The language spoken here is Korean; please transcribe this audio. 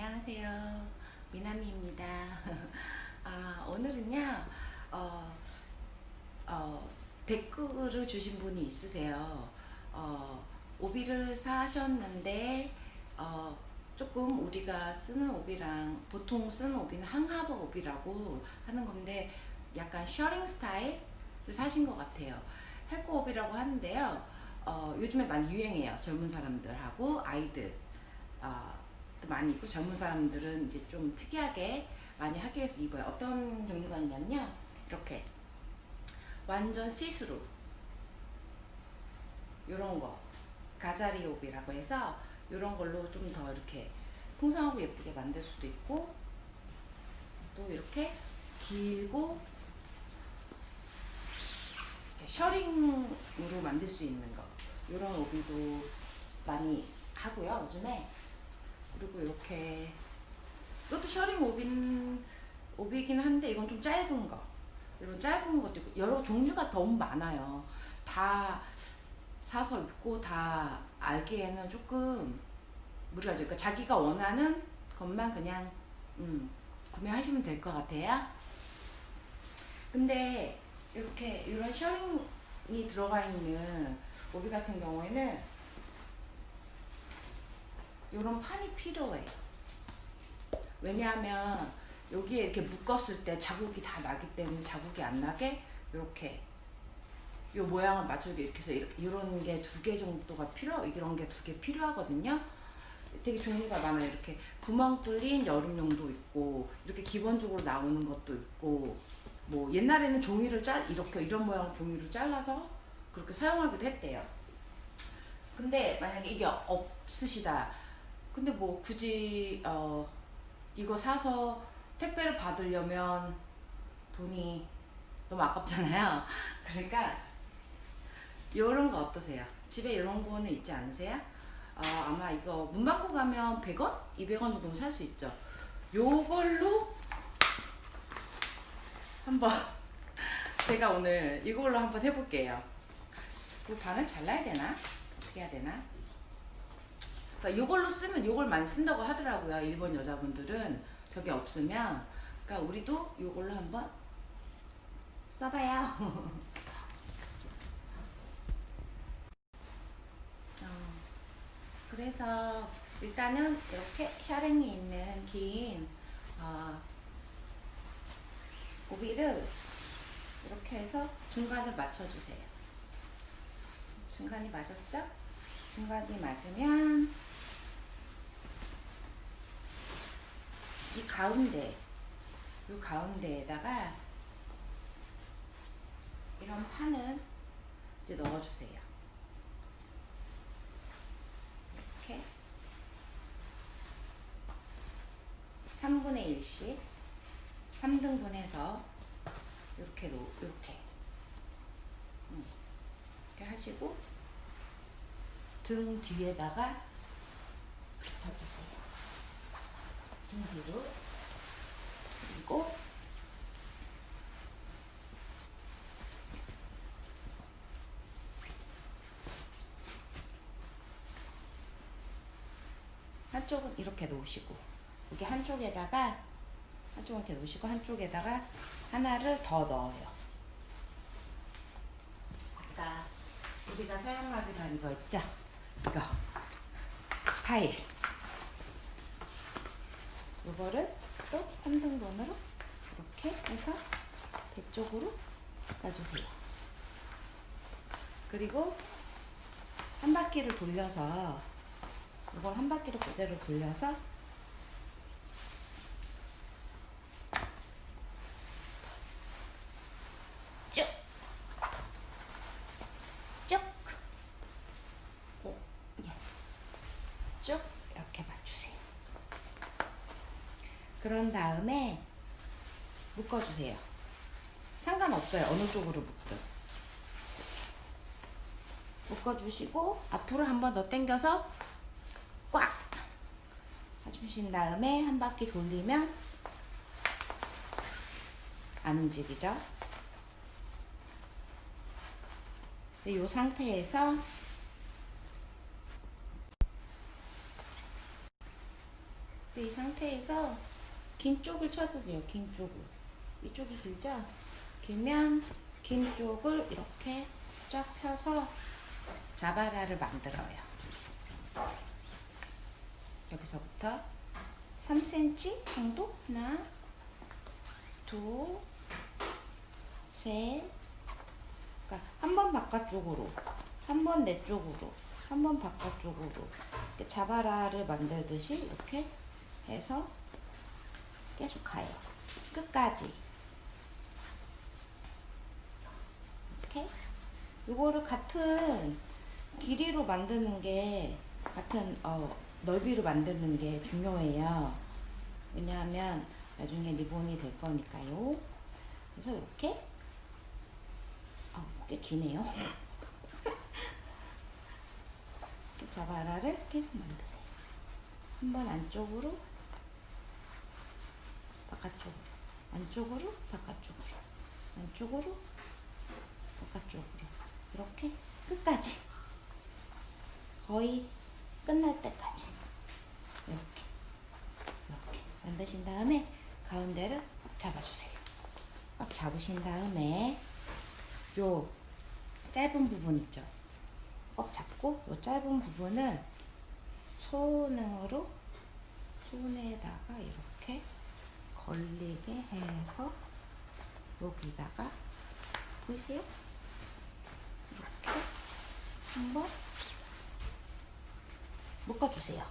안녕하세요. 미나미입니다. 아, 오늘은요, 어, 어, 댓글을 주신 분이 있으세요. 어, 오비를 사셨는데, 어, 조금 우리가 쓰는 오비랑, 보통 쓰는 오비는 항하버 오비라고 하는 건데, 약간 셔링 스타일을 사신 것 같아요. 해코 오비라고 하는데요. 어, 요즘에 많이 유행해요. 젊은 사람들하고 아이들. 어, 많이 입고 젊은 사람들은 이제 좀 특이하게 많이 하계에서 입어요. 어떤 종류가 있냐면요. 이렇게. 완전 시스루. 요런 거. 가자리 옵이라고 해서 요런 걸로 좀 더 이렇게 풍성하고 예쁘게 만들 수도 있고 또 이렇게 길고 셔링으로 만들 수 있는 거. 요런 오비도 많이 하고요 요즘에 그리고 이렇게 이것도 셔링 오빈 오비긴 한데 이건 좀 짧은 거. 이런 짧은 것도 있고 여러 종류가 너무 많아요. 다 사서 입고 다 알기에는 조금 무리가 되니까 자기가 원하는 것만 그냥 음, 구매하시면 될 것 같아요. 근데 이렇게 이런 셔링이 들어가 있는 오비 같은 경우에는 이런 판이 필요해. 왜냐하면 여기에 이렇게 묶었을 때 자국이 다 나기 때문에 자국이 안 나게 이렇게 요 모양을 맞추게 이렇게 해서 이런 게 두 개 정도가 필요 이런 게 두 개 필요하거든요. 되게 종류가 많아요. 이렇게 구멍 뚫린 여름용도 있고 이렇게 기본적으로 나오는 것도 있고 뭐 옛날에는 종이를 짤 이렇게 이런 모양 종이를 잘라서 그렇게 사용하기도 했대요. 근데 만약에 이게 없으시다. 근데 뭐 굳이 어 이거 사서 택배를 받으려면 돈이 너무 아깝잖아요. 그러니까 요런 거 어떠세요? 집에 이런 거는 있지 않으세요? 어, 아마 이거 문방구 가면 100원? 200원 정도 살수 있죠. 요걸로 한번 제가 오늘 이걸로 한번 해볼게요. 그 반을 잘라야 되나? 어떻게 해야 되나? 그러니까 이걸로 쓰면 이걸 많이 쓴다고 하더라고요. 일본 여자분들은 벽에 없으면. 그러니까 우리도 이걸로 한번 써봐요. 어, 그래서 일단은 이렇게 샤링이 있는 긴 어, 고비를 이렇게 해서 중간을 맞춰주세요. 중간이 맞았죠? 중간이 맞으면 이 가운데 이 가운데에다가 이런 판을 이제 넣어주세요. 이렇게 3분의 1씩 3등분 해서 이렇게 놓 이렇게 음, 이렇게 하시고 등 뒤에다가 붙여주세요. 등 뒤로 그리고 한쪽은 이렇게 놓으시고 여기 한쪽에다가 한쪽은 이렇게 놓으시고 한쪽에다가 하나를 더 넣어요. 아까 우리가 사용하기로 한 거 있죠? 이거 파일 이거를 또 3등분으로 이렇게 해서 뒤쪽으로 놔주세요. 그리고 한 바퀴를 돌려서 이걸 한 바퀴를 그대로 돌려서 쭉 쭉. 오, 예. 쭉 이렇게 맞추세요. 그런 다음에 묶어주세요. 상관없어요. 어느 쪽으로 묶든. 묶어주시고 앞으로 한 번 더 당겨서 꽉 해주신 다음에 한 바퀴 돌리면 안 움직이죠? 이 상태에서 이 상태에서 긴 쪽을 쳐주세요. 긴 쪽을. 이쪽이 길죠? 길면 긴 쪽을 이렇게 쫙 펴서 자바라를 만들어요. 여기서부터 3cm 정도? 하나, 둘, 셋. 그러니까 한 번 바깥쪽으로, 한 번 내 쪽으로, 한 번 바깥쪽으로. 이렇게 자바라를 만들듯이 이렇게 해서 계속 가요. 끝까지. 이렇게. 이거를 같은 길이로 만드는 게, 같은, 어, 넓이로 만드는 게 중요해요. 왜냐하면 나중에 리본이 될 거니까요. 그래서 이렇게, 어, 꽤 기네요. 이렇게 자바라를 계속 만드세요. 한 번 안쪽으로, 바깥쪽으로, 안쪽으로, 바깥쪽으로, 안쪽으로, 바깥쪽으로. 이렇게 끝까지. 거의 끝날 때까지. 이렇게. 이렇게. 만드신 다음에 가운데를 꽉 잡아주세요. 꽉 잡으신 다음에 요 짧은 부분 있죠? 꽉 잡고 요 짧은 부분은 손으로 손에다가 이렇게 걸리게 해서 여기다가 보이세요? 이렇게 한번 묶어주세요.